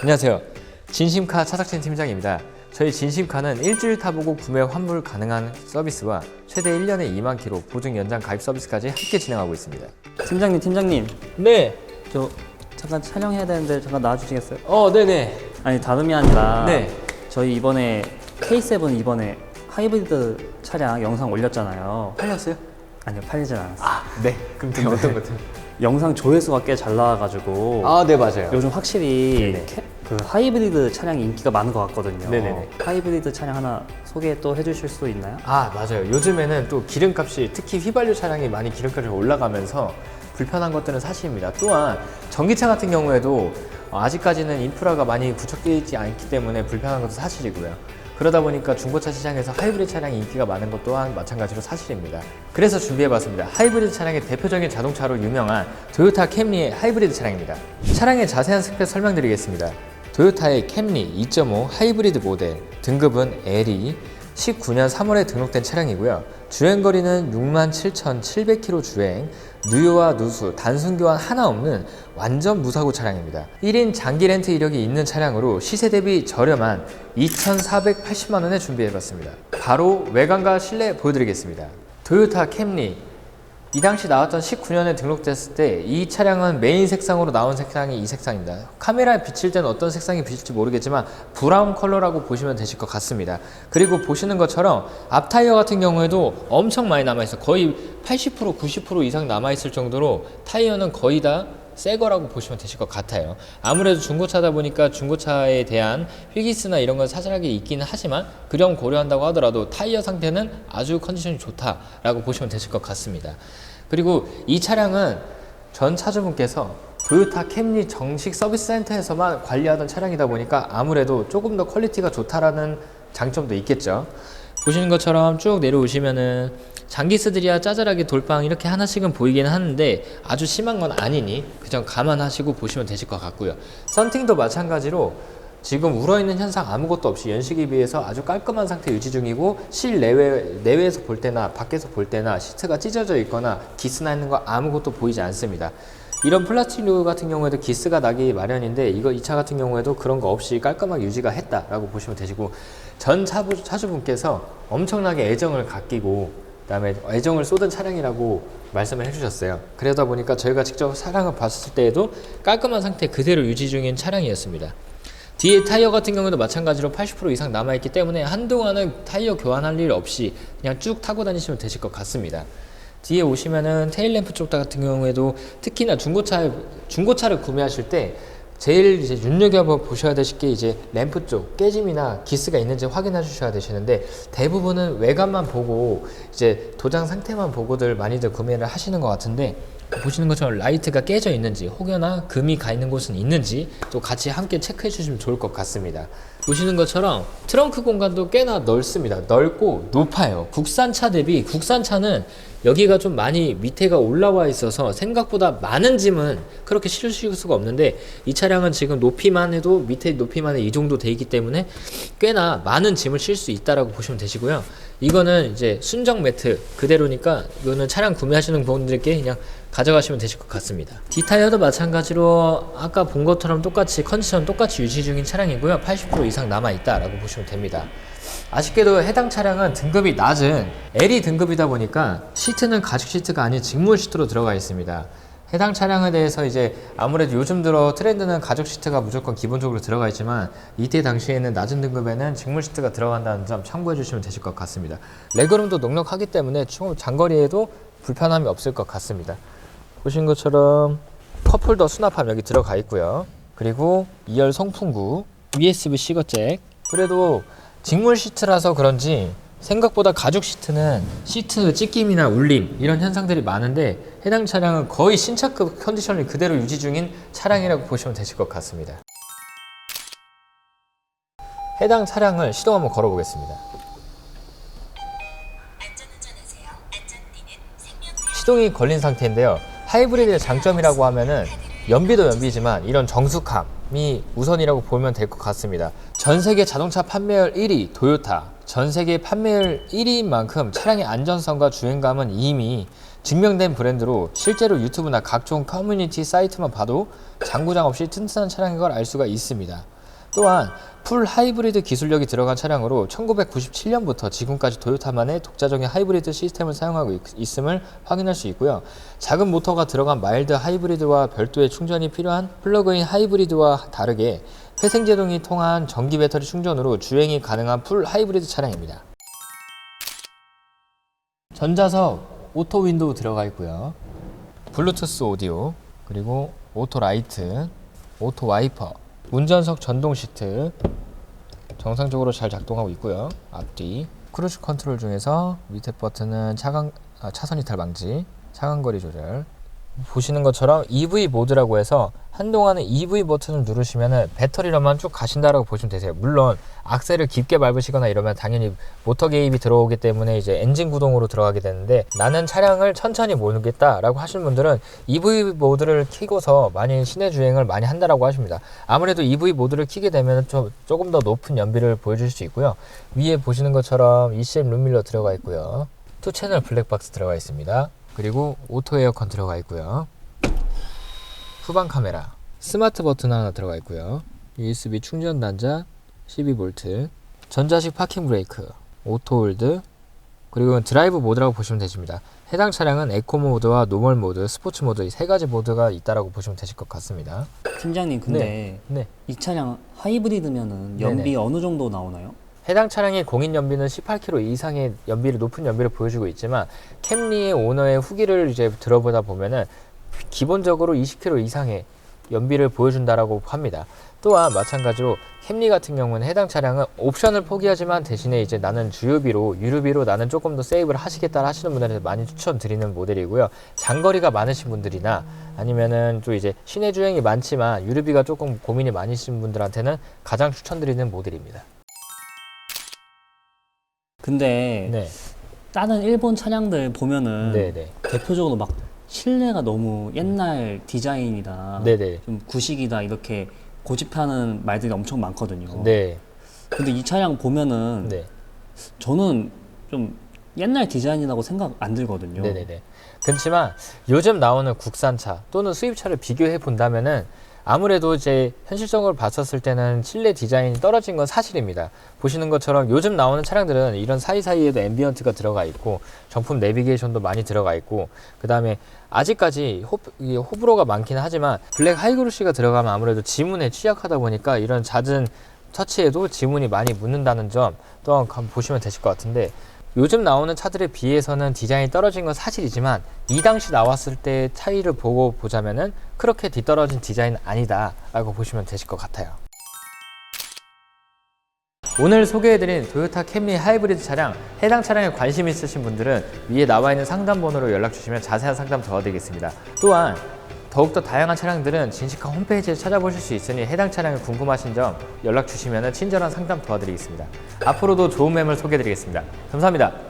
안녕하세요. 진심카 차삭진 팀장입니다. 저희 진심카는 일주일 타보고 구매 환불 가능한 서비스와 최대 1년에 2만 킬로 보증 연장 가입 서비스까지 함께 진행하고 있습니다. 팀장님, 팀장님, 네. 저 잠깐 촬영해야 되는데 잠깐 나와주시겠어요? 어, 네네. 아니 다름이 아니라 네. 저희 이번에 K7 이번에 하이브리드 차량 영상 올렸잖아요. 팔렸어요? 아니요 팔리진 않았어요. 아, 네. 그럼 되게 어떤 것 같아요? 영상 조회수가 꽤 잘 나와가지고 아, 네, 맞아요. 요즘 확실히. 캐- 그 하이브리드 차량이 인기가 많은 것 같거든요. 네네네. 하이브리드 차량 하나 소개 또 해주실 수 있나요? 아, 맞아요. 요즘에는 또 기름값이 특히 휘발유 차량이 많이 기름값이 올라가면서 불편한 것들은 사실입니다. 또한 전기차 같은 경우에도 어, 아직까지는 인프라가 많이 있지 않기 때문에 불편한 것도 사실이고요. 그러다 보니까 중고차 시장에서 하이브리드 차량이 인기가 많은 것 또한 마찬가지로 사실입니다. 그래서 준비해봤습니다. 하이브리드 차량의 대표적인 자동차로 유명한 도요타 캠리의 하이브리드 차량입니다. 차량의 자세한 스펙 설명드리겠습니다. 도요타의 캠리 2.5 하이브리드 모델 등급은 LE 19년 3월에 등록된 차량이고요. 주행거리는 67,700km 주행, 누유와 누수, 단순 교환 하나 없는 완전 무사고 차량입니다. 1인 장기 렌트 이력이 있는 차량으로 시세 대비 저렴한 2,480만 원에 준비해봤습니다. 바로 외관과 실내 보여드리겠습니다. 도요타 캠리 이 당시 나왔던 19년에 등록됐을 때 이 차량은 메인 색상으로 나온 색상이 이 색상입니다. 카메라에 비칠 때는 어떤 색상이 비칠지 모르겠지만 브라운 컬러라고 보시면 되실 것 같습니다. 그리고 보시는 것처럼 앞 타이어 같은 경우에도 엄청 많이 남아있어. 거의 80% 90% 이상 남아있을 정도로 타이어는 거의 다 새 거라고 보시면 되실 것 같아요. 아무래도 중고차다 보니까 중고차에 대한 휘기스나 이런 건 사실하게 있기는 하지만 그점 고려한다고 하더라도 타이어 상태는 아주 컨디션이 좋다라고 보시면 되실 것 같습니다. 그리고 이 차량은 전 차주분께서 도요타 캠리 정식 서비스 센터에서만 관리하던 차량이다 보니까 아무래도 조금 더 퀄리티가 좋다라는 장점도 있겠죠. 보시는 것처럼 쭉 내려오시면은 장기스들이야 짜잘하게 돌방 이렇게 하나씩은 보이긴 하는데 아주 심한 건 아니니 그점 감안하시고 보시면 되실 것 같고요. 썬팅도 마찬가지로 지금 울어있는 현상 아무것도 없이 연식에 비해서 아주 깔끔한 상태 유지 중이고 실내외 내외에서 볼 때나 밖에서 볼 때나 시트가 찢어져 있거나 기스나 있는 거 아무것도 보이지 않습니다. 이런 플라스틱 류 같은 경우에도 기스가 나기 마련인데 이거 이 차 같은 경우에도 그런 거 없이 깔끔하게 유지가 했다라고 보시면 되시고 전 차주, 차주분께서 엄청나게 애정을 갖기고 그다음에 애정을 쏟은 차량이라고 말씀을 해주셨어요. 그러다 보니까 저희가 직접 차량을 봤을 때에도 깔끔한 상태 그대로 유지 중인 차량이었습니다. 뒤에 타이어 같은 경우도 마찬가지로 80% 이상 남아있기 때문에 한동안은 타이어 교환할 일 없이 그냥 쭉 타고 다니시면 되실 것 같습니다. 뒤에 오시면은 테일램프 쪽 같은 경우에도 특히나 중고차 중고차를 구매하실 때 제일 이제 눈여겨보 보셔야 되실 게 이제 램프 쪽 깨짐이나 기스가 있는지 확인해 주셔야 되시는데 대부분은 외관만 보고 이제 도장 상태만 보고들 많이들 구매를 하시는 것 같은데 보시는 것처럼 라이트가 깨져 있는지 혹여나 금이 가 있는 곳은 있는지 또 같이 함께 체크해 주시면 좋을 것 같습니다. 보시는 것처럼 트렁크 공간도 꽤나 넓습니다. 넓고 높아요. 국산차 대비 국산차는 여기가 좀 많이 밑에가 올라와 있어서 생각보다 많은 짐은 그렇게 실으실 수가 없는데 이 차량은 지금 높이만 해도 밑에 높이만 이 정도 돼 있기 때문에 꽤나 많은 짐을 실 수 있다라고 보시면 되시고요. 이거는 이제 순정 매트 그대로니까 이거는 차량 구매하시는 분들께 그냥 가져가시면 되실 것 같습니다. 디타이어도 마찬가지로 아까 본 것처럼 똑같이 컨디션 똑같이 유지 중인 차량이고요. 80% 이상 남아 있다라고 보시면 됩니다. 아쉽게도 해당 차량은 등급이 낮은 L이 등급이다 보니까 시트는 가죽 시트가 아닌 직물 시트로 들어가 있습니다. 해당 차량에 대해서 이제 아무래도 요즘 들어 트렌드는 가죽 시트가 무조건 기본적으로 들어가 있지만 이때 당시에는 낮은 등급에는 직물 시트가 들어간다는 점 참고해 주시면 되실 것 같습니다. 레그룸도 넉넉하기 때문에 총 장거리에도 불편함이 없을 것 같습니다. 보신 것처럼 컵홀더 수납함 여기 들어가 있고요. 그리고 2열 송풍구, USB-C 거잭. 그래도 직물 시트라서 그런지 생각보다 가죽 시트는 시트 찢김이나 울림 이런 현상들이 많은데 해당 차량은 거의 신차급 컨디션을 그대로 유지 중인 차량이라고 보시면 되실 것 같습니다. 해당 차량을 시동 한번 걸어보겠습니다. 시동이 걸린 상태인데요. 하이브리드의 장점이라고 하면은 연비도 연비지만 이런 정숙함이 우선이라고 보면 될 것 같습니다. 전 세계 자동차 판매율 1위 도요타. 전 세계 판매율 1위인 만큼 차량의 안전성과 주행감은 이미 증명된 브랜드로 실제로 유튜브나 각종 커뮤니티 사이트만 봐도 장고장 없이 튼튼한 차량인 걸 알 수가 있습니다. 또한 풀 하이브리드 기술력이 들어간 차량으로 1997년부터 지금까지 토요타만의 독자적인 하이브리드 시스템을 사용하고 있, 음을 확인할 수 있고요. 작은 모터가 들어간 마일드 하이브리드와 별도의 충전이 필요한 플러그인 하이브리드와 다르게 회생제동이 통한 전기 배터리 충전으로 주행이 가능한 풀 하이브리드 차량입니다. 전자석 오토 윈도우 들어가 있고요. 블루투스 오디오 그리고 오토 라이트, 오토 와이퍼, 운전석 전동 시트 정상적으로 잘 작동하고 있고요. 앞뒤 크루즈 컨트롤 중에서 밑에 버튼은 차간 아, 차선 이탈 방지, 차간 거리 조절. 보시는 것처럼 EV 모드라고 해서 한동안은 EV 버튼을 누르시면 배터리로만 쭉 가신다라고 보시면 되세요. 물론 악셀을 깊게 밟으시거나 이러면 당연히 모터 개입이 들어오기 때문에 이제 엔진 구동으로 들어가게 되는데 나는 차량을 천천히 모르겠다라고 하시는 분들은 EV 모드를 켜고서 많이 시내 주행을 많이 한다라고 하십니다. 아무래도 EV 모드를 켜게 되면 좀 조금 더 높은 연비를 보여줄 수 있고요. 위에 보시는 것처럼 ECM 룸밀러 들어가 있고요. 투 채널 블랙박스 들어가 있습니다. 그리고 오토 에어컨 들어가 있고요. 후방 카메라, 스마트 버튼 하나 들어가 있고요. USB 충전 단자 12V, 전자식 파킹 브레이크, 오토 홀드, 그리고 드라이브 모드라고 보시면 되십니다. 해당 차량은 에코 모드와 노멀 모드, 스포츠 모드 이 세 가지 모드가 있다라고 보시면 되실 것 같습니다. 팀장님 근데 네. 이 차량 하이브리드면은 연비 네네. 어느 정도 나오나요? 해당 차량의 공인 연비는 18km 이상의 연비를 높은 연비를 보여주고 있지만 캠리의 오너의 후기를 이제 들어보다 보면은 기본적으로 20km 이상의 연비를 보여준다라고 합니다. 또한 마찬가지로 캠리 같은 경우는 해당 차량은 옵션을 포기하지만 대신에 이제 나는 주유비로 유류비로 나는 조금 더 세이브를 하시겠다 하시는 분들한테 많이 추천드리는 모델이고요. 장거리가 많으신 분들이나 아니면은 또 이제 시내 주행이 많지만 유류비가 조금 고민이 많으신 분들한테는 가장 추천드리는 모델입니다. 근데 네, 다른 일본 차량들 보면은 네, 네. 대표적으로 막 실내가 너무 옛날 디자인이다, 네네. 좀 구식이다 이렇게 고집하는 말들이 엄청 많거든요. 네. 근데 이 차량 보면은 네. 저는 좀 옛날 디자인이라고 생각 안 들거든요. 네네네. 그렇지만 요즘 나오는 국산차 또는 수입차를 비교해 본다면은 아무래도 이제 현실적으로 봤었을 때는 실내 디자인이 떨어진 건 사실입니다. 보시는 것처럼 요즘 나오는 차량들은 이런 사이사이에도 앰비언트가 들어가 있고 정품 내비게이션도 많이 들어가 있고 그 다음에 아직까지 호, 이 호불호가 많긴 하지만 블랙 하이그루시가 들어가면 아무래도 지문에 취약하다 보니까 이런 잦은 터치에도 지문이 많이 묻는다는 점 또한 보시면 되실 것 같은데 요즘 나오는 차들에 비해서는 디자인이 떨어진 건 사실이지만 이 당시 나왔을 때 차이를 보고 보자면은 그렇게 뒤떨어진 디자인은 아니다 라고 보시면 되실 것 같아요. 오늘 소개해드린 토요타 캠리 하이브리드 차량 해당 차량에 관심 있으신 분들은 위에 나와 있는 상담 번호로 연락 주시면 자세한 상담 도와드리겠습니다. 또한 더욱더 다양한 차량들은 진식한 홈페이지에 찾아보실 수 있으니 해당 차량이 궁금하신 점 연락 주시면 친절한 상담 도와드리겠습니다. 앞으로도 좋은 매물 소개해드리겠습니다. 감사합니다.